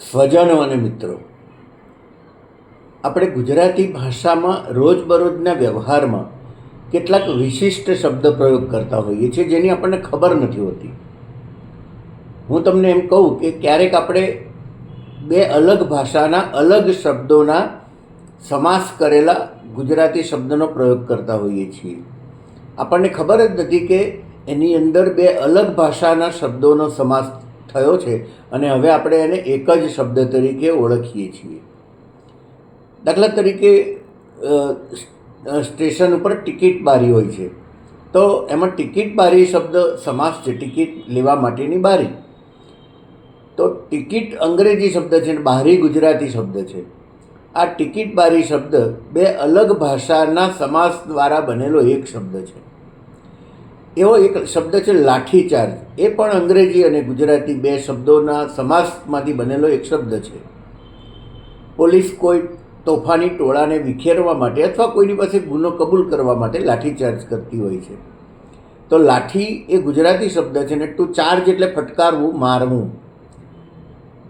સ્વજનો અને મિત્રો, આપણે ગુજરાતી ભાષામાં રોજબરોજના વ્યવહારમાં કેટલાક વિશિષ્ટ શબ્દ પ્રયોગ કરતા હોઈએ છીએ જેની આપણને ખબર નથી હોતી. હું તમને એમ કહું કે ક્યારેક આપણે બે અલગ ભાષાના અલગ શબ્દોના સમાસ કરેલા ગુજરાતી શબ્દનો પ્રયોગ કરતા હોઈએ છીએ. આપણને ખબર જ નથી કે એની અંદર બે અલગ ભાષાના શબ્દોનો સમાસ થયો છે અને હવે આપણે એને એક જ શબ્દ તરીકે ઓળખીએ છીએ. દાખલા તરીકે સ્ટેશન ઉપર ટિકિટ બારી હોય છે. તો એમાં ટિકિટ બારી શબ્દ સમાસ છે, ટિકિટ લેવા માટેની બારી. તો ટિકિટ અંગ્રેજી શબ્દ છે અને બારી ગુજરાતી શબ્દ છે. આ ટિકિટ બારી શબ્દ બે અલગ ભાષાના સમાસ દ્વારા બનેલો એક શબ્દ છે. એવો એક શબ્દ છે લાઠીચાર્જ. એ પણ અંગ્રેજી અને ગુજરાતી બે શબ્દોના સમાસમાંથી બનેલો એક શબ્દ છે. પોલીસ કોઈ તોફાની ટોળાને વિખેરવા માટે અથવા કોઈની પાસે ગુનો કબૂલ કરવા માટે લાઠીચાર્જ કરતી હોય છે. તો લાઠી એ ગુજરાતી શબ્દ છે ને ટુ ચાર્જ એટલે ફટકારવું, મારવું.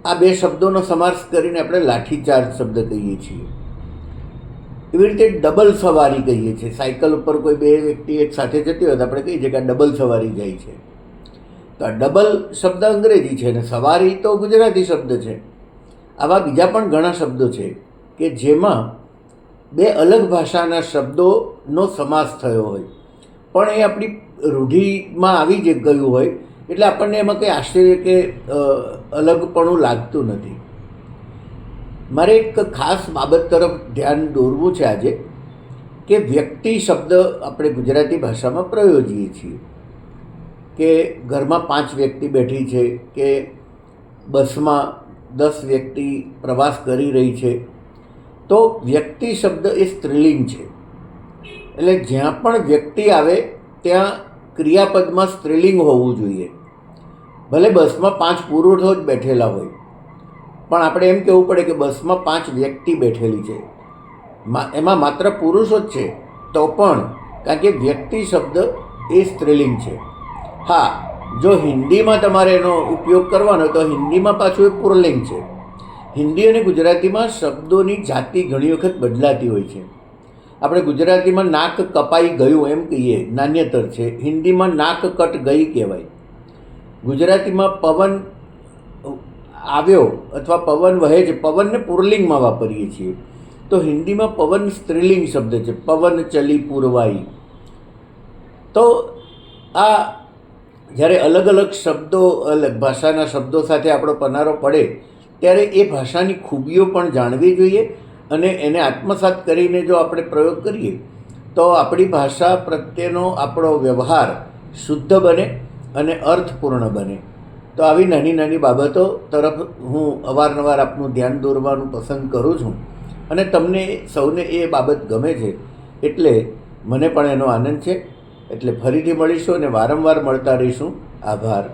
આ બે શબ્દોનો સમાસ કરીને આપણે લાઠીચાર્જ શબ્દ કહીએ છીએ. એવી રીતે ડબલ સવારી કહીએ છીએ. સાયકલ ઉપર કોઈ બે વ્યક્તિ એક સાથે જતી હોય તો આપણે કહીએ છીએ કે ડબલ સવારી જાય છે. તો આ ડબલ શબ્દ અંગ્રેજી છે અને સવારી તો ગુજરાતી શબ્દ છે. આવા બીજા પણ ઘણા શબ્દો છે કે જેમાં બે અલગ ભાષાના શબ્દોનો સમાસ થયો હોય. પણ એ આપણી રૂઢિમાં આવી જ ગયું હોય. એટલે આપણને એમાં કંઈ આશ્ચર્ય કે અલગપણું લાગતું નથી. મારે એક ખાસ બાબત તરફ ધ્યાન દોરવું છે આજે કે વ્યક્તિ શબ્દ આપણે ગુજરાતી ભાષામાં પ્રયોજીએ છીએ. કે ઘરમાં પાંચ વ્યક્તિ બેઠી છે, કે બસમાં દસ વ્યક્તિ પ્રવાસ કરી રહી છે, તો વ્યક્તિ શબ્દ એ સ્ત્રીલિંગ છે. એટલે જ્યાં પણ વ્યક્તિ આવે, ત્યાં ક્રિયાપદમાં સ્ત્રીલિંગ હોવું જોઈએ. ભલે બસમાં પાંચ પુરુષો જ બેઠેલા હોય પણ આપણે એમ કહેવું પડે કે બસમાં પાંચ વ્યક્તિ બેઠેલી છે. એમાં માત્ર પુરુષો જ છે. તો પણ, કારણ કે વ્યક્તિ શબ્દ એ સ્ત્રીલિંગ છે. હા, જો હિન્દીમાં તમારે એનો ઉપયોગ કરવાનો તો હિન્દીમાં પાછું એ પુરલિંગ છે. હિન્દી અને ગુજરાતીમાં શબ્દોની જાતિ ઘણી વખત બદલાતી હોય છે. આપણે ગુજરાતીમાં નાક કપાઈ ગયું એમ કહીએ, નાન્યતર છે. હિન્દીમાં નાક કટ ગઈ કહેવાય. ગુજરાતીમાં પવન આવ્યો અથવા પવન વહે છે, પવનને પુરલિંગમાં વાપરીએ છીએ. તો હિન્દીમાં પવન સ્ત્રીલિંગ શબ્દ છે, પવન ચલી પૂરવાઈ. તો આ જ્યારે અલગ અલગ શબ્દો અલગ ભાષાના શબ્દો સાથે આપણો પનારો પડે, ત્યારે એ ભાષાની ખૂબીઓ પણ જાણવી જોઈએ અને એને આત્મસાત કરીને જો આપણે પ્રયોગ કરીએ, તો આપણી ભાષા પ્રત્યેનો આપણો વ્યવહાર શુદ્ધ બને અને અર્થપૂર્ણ બને. તો આવી નાની નાની બાબતો તરફ હું અવારનવાર આપનું ધ્યાન દોરવાનું પસંદ કરું છું. અને તમને સૌને એ બાબત ગમે છે, એટલે મને પણ એનો આનંદ છે. એટલે ફરીથી મળીશું અને વારંવાર મળતા રહીશું. આભાર.